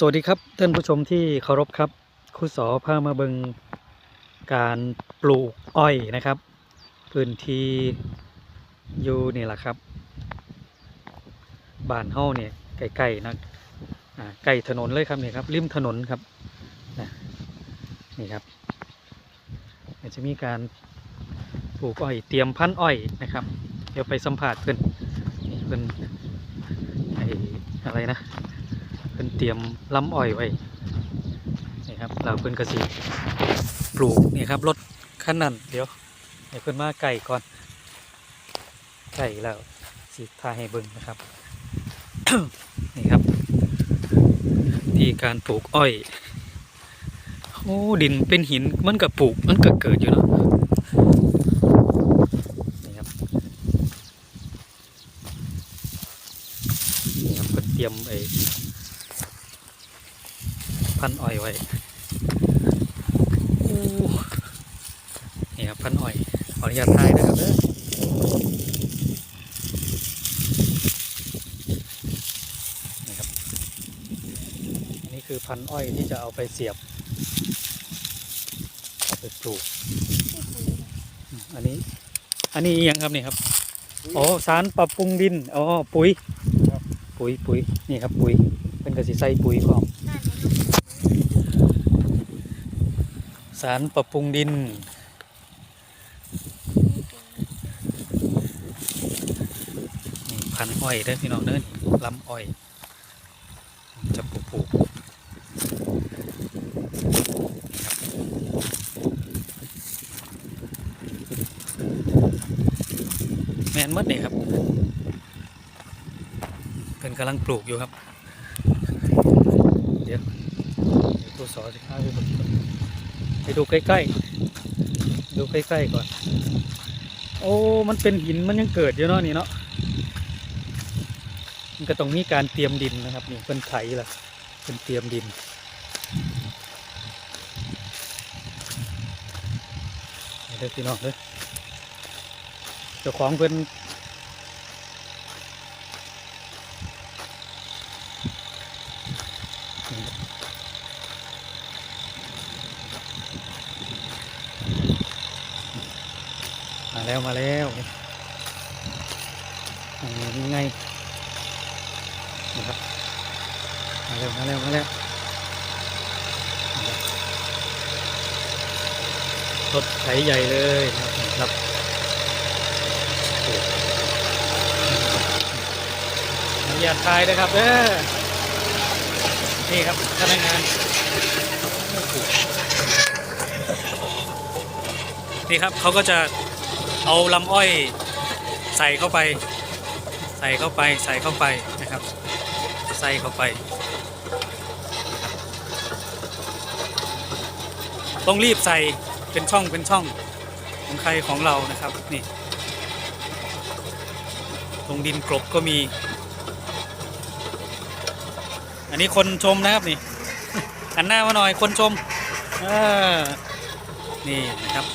สวัสดีครับท่านผู้ชมที่เคารพครับครูสอพามาเบิงการปลูกอ้อยนะครับ พื้นที่อยู่นี่แหละครับบ้านเฮ้าเนี่ยใกล้ๆนะอ่าใกล้ถนนเลยครับนี่ครับริมถนนครับนี่ครับจะมีการปลูกอ้อยเตรียมพันอ้อยนะครับ เดี๋ยวไปสัมผัสเพื่อนเพื่อนอะไรนะ เตรียมลำอ้อยไว้นี่ครับเราเพิ่นกระสีปลูกนี่ครับรถคันนั้นเดี๋ยวให้เพิ่นมาไก่ก่อนไก่แล้วสิทายให้เบิ่งนะครับ นี่ครับ ที่การปลูกอ้อยโอ้ดินเป็นหินมันก็ปลูกมันก็เกิดอยู่เนาะนี่ครับนี่ครับเพิ่นเตรียมไอ้ พันอ้อยไว้โอ้นี่ครับพันอ้อยขออนุญาตถ่ายนะครับเด้อนี่ครับอันนี้คือพันอ้อยที่จะเอาไปเสียบเอาไปปลูกอืมอันนี้ อันนี้อิหยังครับนี่ครับอ๋อสารปรับปรุงดินอ๋อปุ๋ยปุ๋ยปุ๋ยนี่ครับปุ๋ยเป็นกระสีใส่ปุ๋ยพร้อม สารปรับปรุงดิน นี่พันอ้อยเด้อพี่น้องเด้อลำอ้อย จะปลูกปลูกแมนมดนี่ครับเพิ่นกำลังปลูกอยู่ครับ เดี๋ยวตัวสอจะพาไปเบิ่งก่อน ไปดูใกล้ๆ ดูใกล้ๆก่อน โอ้ มันเป็นหินมันยังเกิดอยู่เนาะนี่เนาะ มันก็ต้องมีการเตรียมดินนะครับนี่เป็นไถล่ะเป็นเตรียมดิน เด้อพี่น้องเด้อเจ้าของเพิ่น แล้วมาแล้วยังไงนะครับมาแล้วมาแล้วมาแล้วรถไถใหญ่เลยนะครับอนุญาตถ่ายนะครับเด้อนี่ครับพนักงานนี่ครับเขาก็จะ เอาลำอ้อยใส่เข้าไป ใส่เข้าไปใส่เข้าไปนะครับ ใส่เข้าไป ต้องรีบใส่เป็นช่องเป็นช่องของใครของเรานะครับนี่ตรงดินกรบก็มี อันนี้คนชมนะครับนี่หันหน้ามาหน่อยคนชมเออนี่นะครับ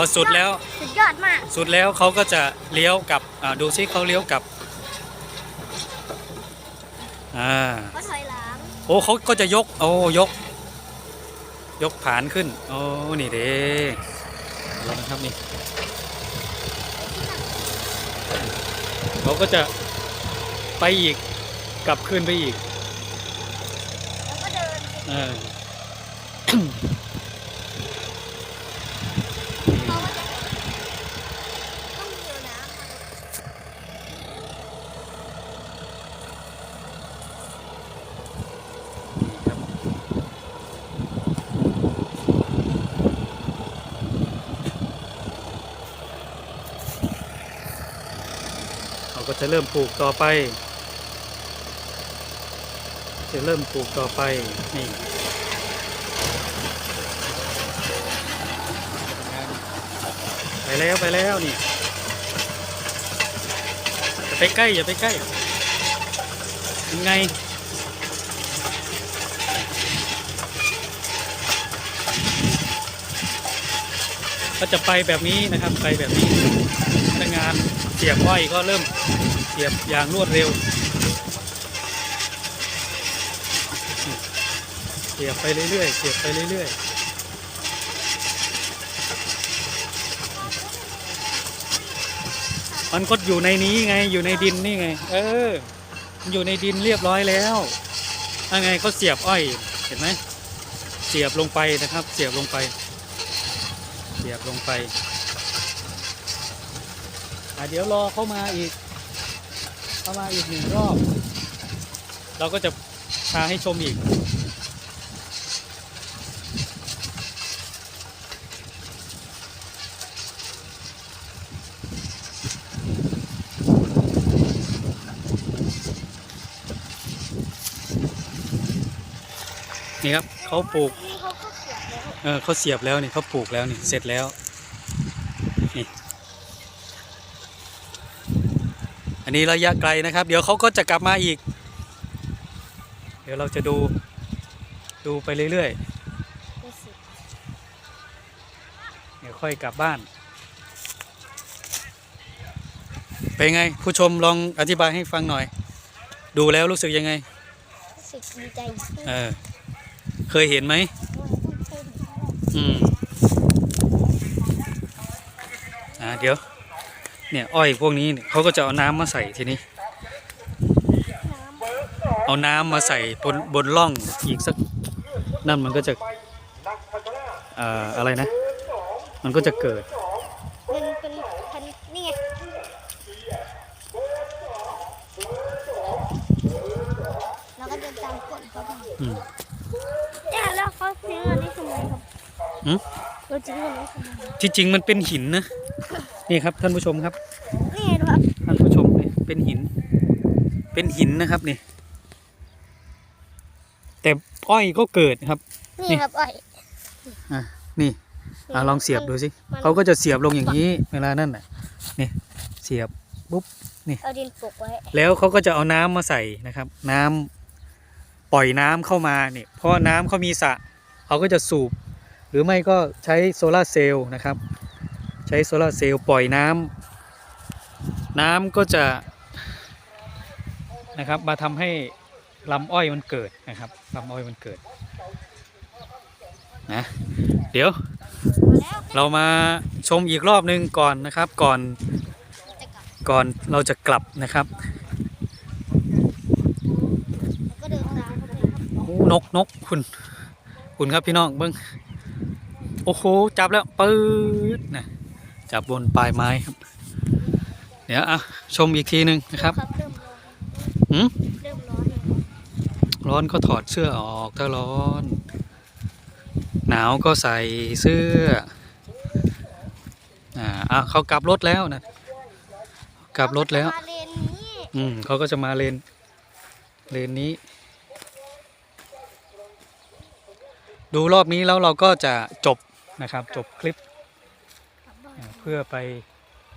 อสุดแล้ว สุดยอดมาก สุดแล้วเขาก็จะเลี้ยวกลับอ่าดูซิเขาเลี้ยวกลับอ่าก็ถอยหลังโอ้เขาก็จะยก โอ้ยก ยกผานขึ้น โอ้นี่เด้ลองครับนี่เขาก็จะไปอีกกลับขึ้นไปอีกแล้วก็เดิน เออ เพราะว่าจะต้องมีอยู่นะ เขาก็ จะเริ่มปลูกต่อไป จะเริ่มปลูกต่อไปนี่ไปแล้วไปแล้วนี่อย่าไปใกล้อย่าไปใกล้ยังไงก็จะไปแบบนี้นะครับไปแบบนี้พนักงานเสียบอ้อยก็เริ่ม สียบอย่างรวดเร็ว เสียบไปเรื่อยๆ เสียบไปเรื่อยๆมันก็อยู่ในนี้ไงอยู่ในดินนี่ไง เออมันอยู่ในดินเรียบร้อยแล้วยังไงเขาเสียบอ้อย เห็นไหมเสียบลงไปนะครับ เสียบลงไป เสียบลงไปอะเดี๋ยวรอเข้ามาอีก เข้ามาอีกหนึ่งรอบ เราก็จะพาให้ชมอีก นี่ครับเขาปลูกนี่เขาก็เสียบแล้วเออเขาเสียบแล้วนี่เขาปลูกแล้วนี่เสร็จแล้วนี่ อันนี้ระยะไกลนะครับ เดี๋ยวเขาก็จะกลับมาอีก เดี๋ยวเราจะดูดูไปเรื่อยดูสิๆเดี๋ยวค่อยกลับบ้าน เป็นไง ผู้ชมลองอธิบายให้ฟังหน่อย ดูแล้วรู้สึกยังไงรู้สึกดีใจเออเคยเห็นไหมอืมอ่าเดี๋ยว เนี่ยอ้อยพวกนี้เนี่ยเขาก็จะเอาน้ำมาใส่ทีนี้ เอาน้ำมาใส่บนบนร่องอีกสักนั่นมันก็จะเอ่ออะไรนะ มันก็จะเกิดมันเป็นพันนี่ไงเราก็เดินตามกฎเขาไปอืมเนี่ยแล้วเขาทิ้งอันนี้ทำไมครับหืมเราทิ้งอันนี้ทำไมที่จริงมันเป็นหินนะ นี่ครับท่านผู้ชมครับนี่ไงครับท่านผู้ชมนี่เป็นหิน เป็นหินนะครับนี่ แต่อ้อยก็เกิดครับ นี่ครับอ้อยอะนี่อะลองเสียบดูสิมันเขาก็จะเสียบลงอย่างนี้ เวลานั่นน่ะนี่เสียบปุ๊บเอาดินปลูกไว้แล้วเขาก็จะเอาน้ำมาใส่นะครับ น้ำปล่อยน้ำเข้ามาเนี่ยเพราะน้ำเขามีสระเขาก็จะสูบ หรือไม่ก็ใช้โซลาร์เซลล์นะครับ ใช้โซลาร์เซลล์ปล่อยน้ำน้ำก็จะนะครับมาทำให้ลำอ้อยมันเกิดนะครับลำอ้อยมันเกิดนะเดี๋ยวเรามาชมอีกรอบหนึ่งก่อนนะครับก่อนก่อนเราจะกลับนะครับนตามเขาไปครับโอ้นกนกคุณคุณครับพี่น้องเบิ้งโอ้โห จับแล้วปื๊ดนะ จับบนปลายไม้ครับ เดี๋ยวอะชมอีกทีหนึ่งนะครับครับเริ่มร้อนหืมเริ่มร้อนแล้วร้อนก็ถอดเสื้อออกถ้าร้อน หนาวก็ใส่เสื้อ อ่าอะเขากลับรถแล้วนะกลับรถแล้วมาเลนนี้อืมเขาก็จะมาเลนเลนนี้ ดูรอบนี้แล้วเราก็จะจบนะครับ จบคลิปกลับบ้านอ่า เพื่อไป